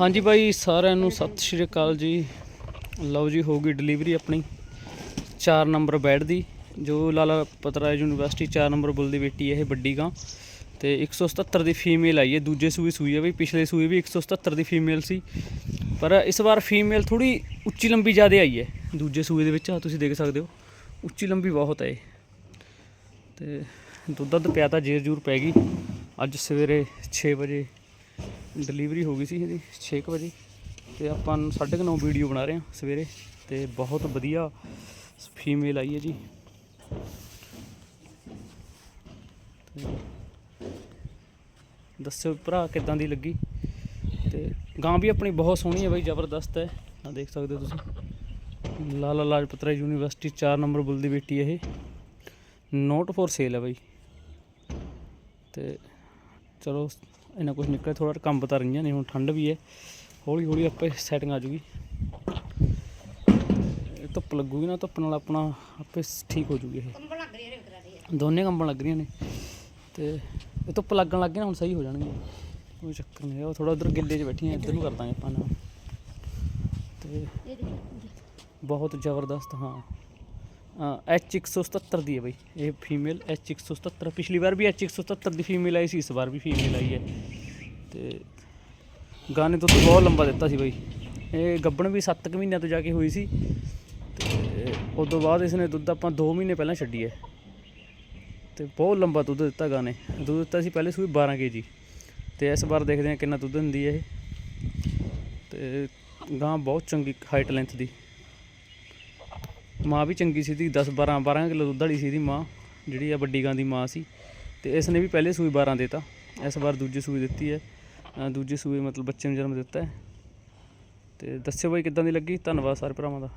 ਹਾਂਜੀ ਬਾਈ, ਸਾਰਿਆਂ ਨੂੰ ਸਤਿ ਸ਼੍ਰੀ ਅਕਾਲ ਜੀ। ਲਓ ਜੀ, ਹੋ ਗਈ ਡਿਲੀਵਰੀ ਆਪਣੀ। 4 ਨੰਬਰ ਬੈੱਡ ਦੀ, ਜੋ ਲਾਲਾ ਪਤਰਾ ਯੂਨੀਵਰਸਿਟੀ 4 ਨੰਬਰ ਬੁੱਲ ਦੀ ਬੇਟੀ ਇਹ ਵੱਡੀ ਗਾਂ। ਤੇ 177 ਦੀ ਫੀਮੇਲ ਆਈ ਹੈ, ਦੂਜੇ ਸੂਈ ਸੂਈ ਹੈ ਬਈ, ਪਿਛਲੇ ਸੂਈ ਵੀ 177 ਦੀ ਫੀਮੇਲ ਸੀ। ਪਰ ਇਸ ਵਾਰ ਫੀਮੇਲ ਥੋੜੀ ਉੱਚੀ ਲੰਬੀ ਜ਼ਿਆਦਾ ਆਈ ਹੈ, ਦੂਜੇ ਸੂਏ ਦੇ ਵਿੱਚ, ਆਹ ਤੁਸੀਂ ਦੇਖ ਸਕਦੇ ਹੋ। ਉੱਚੀ ਲੰਬੀ ਬਹੁਤ ਹੈ ਇਹ। ਤੇ ਦੁੱਧ ਦੁੱਧ ਪਿਆ ਤਾਂ ਜੇਰ ਜੂਰ ਪੈ ਗਈ। ਅੱਜ ਸਵੇਰੇ 6 ਵਜੇ ਡਿਲੀਵਰੀ ਹੋ ਗਈ ਸੀ ਇਹਦੀ 6 ਕੁ ਵਜੇ ਤੇ ਆਪਾਂ 9:30 ਵੀਡੀਓ ਬਣਾ ਰਹੇ ਹਾਂ ਸਵੇਰੇ ਤੇ ਬਹੁਤ ਵਧੀਆ ਫੀਮੇਲ ਆਈ ਹੈ ਜੀ। ਤੇ ਦੱਸਿਓ ਭਰਾ ਕਿੱਦਾਂ ਦੀ ਲੱਗੀ? ਤੇ ਗਾਂ ਵੀ ਆਪਣੀ ਬਹੁਤ ਸੋਹਣੀ ਹੈ ਬਾਈ, ਜ਼ਬਰਦਸਤ ਹੈ। ਆ ਦੇਖ ਸਕਦੇ ਹੋ ਤੁਸੀਂ। ਲਾਲਾ ਲਾਜਪਤਰਾ ਯੂਨੀਵਰਸਿਟੀ 4 ਨੰਬਰ ਬੁੱਲ ਦੀ ਬੇਟੀ ਇਹ। ਨੋਟ ਫੋਰ ਸੇਲ ਹੈ ਬਾਈ। ਤੇ ਚਲੋ ਇਹਨਾਂ ਕੁਝ ਨਿਕਲਿਆ ਥੋੜਾ ਕੰਮ ਬਤਾ ਰਹੀਆਂ ਨੇ ਹੁਣ ਠੰਡ ਵੀ ਹੈ। ਹੌਲੀ ਹੌਲੀ ਆਪੇ ਸੈਟਿੰਗ ਆ ਜੂਗੀ। ਇਹ ਧੁੱਪ ਲੱਗੂਗੀ ਨਾ ਧੁੱਪ ਨਾਲ ਆਪਣਾ ਆਪੇ ਠੀਕ ਹੋ ਜੂਗੀ ਇਹ। ਦੋਨੇ ਕੰਬਣ ਲੱਗ ਰਹੀਆਂ ਨੇ। ਤੇ ਇਹ ਧੁੱਪ ਲੱਗਣ ਲੱਗ ਗਈ ਨਾ ਹੁਣ ਸਹੀ ਹੋ ਜਾਣਗੇ। ਕੋਈ ਚੱਕਰ ਨਹੀਂ ਉਹ ਥੋੜਾ ਉਧਰ ਗਿੱਲੇ 'ਚ ਬੈਠੀਆਂ ਇੱਧਰ ਨੂੰ ਕਰ ਦਾਂਗੇ ਆਪਾਂ ਨਾ। ਤੇ ਬਹੁਤ ਜ਼ਬਰਦਸਤ ਹਾਂ। ਐਚ 177 ਦੀ ਹੈ ਬਈ। ਇਹ ਫੀਮੇਲ ਐਚ 177 ਪਿਛਲੀ ਵਾਰ ਵੀ ਐਚ 177 ਦੀ ਫੀਮੇਲ ਆਈ ਸੀ, ਇਸ ਵਾਰ ਵੀ ਫੀਮੇਲ ਆਈ ਹੈ। ਤੇ ਗਾਣੇ ਤੋਂ ਤਾਂ ਬਹੁਤ ਲੰਬਾ ਦਿੱਤਾ ਸੀ ਬਈ। ਇਹ ਗੱਬਣ ਵੀ 7 ਕੁ ਮਹੀਨਿਆਂ ਤੋਂ ਜਾ ਕੇ ਹੋਈ ਸੀ। ਤੇ ਉਸ ਤੋਂ ਬਾਅਦ ਇਸਨੇ ਦੁੱਧ ਆਪਾਂ 2 ਮਹੀਨੇ ਪਹਿਲਾਂ ਛੱਡੀ ਹੈ। ਤੇ ਬਹੁਤ ਲੰਬਾ ਦੁੱਧ ਦਿੱਤਾ ਗਾਣੇ। ਦੁੱਧ ਦਿੱਤਾ ਸੀ ਪਹਿਲੇ ਸੂਈ 12 ਕੇਜੀ। ਤੇ ਇਸ ਵਾਰ ਦੇਖਦੇ ਹਾਂ ਕਿੰਨਾ ਦੁੱਧ ਦਿੰਦੀ ਹੈ ਇਹ। ਤੇ ਗਾਂ ਬਹੁਤ ਚੰਗੀ ਹਾਈਟ ਲੈਂਥ ਦੀ। ਮਾਂ ਵੀ ਚੰਗੀ ਸੀ ਦੀ 10 12 12 ਕਿਲੋ ਦੁੱਧ ਵਾਲੀ ਸੀ ਦੀ ਮਾਂ ਜਿਹੜੀ ਆ ਵੱਡੀ ਗਾਂ ਦੀ ਮਾਂ ਸੀ। ਤੇ ਇਸ ਨੇ ਵੀ ਪਹਿਲੇ ਸੂਈ 12 ਦੇਤਾ। ਇਸ ਵਾਰ ਦੂਜੀ ਸੂਈ ਦਿੱਤੀ ਹੈ। ਅ, ਦੂਜੀ ਸੂਈ ਮਤਲਬ ਬੱਚੇ ਨੂੰ ਜਨਮ ਦਿੱਤਾ ਹੈ। ਤੇ ਦੱਸਿਓ ਬਾਈ ਕਿੱਦਾਂ ਦੀ ਲੱਗੀ? ਧੰਨਵਾਦ ਸਾਰੇ ਭਰਾਵਾਂ ਦਾ।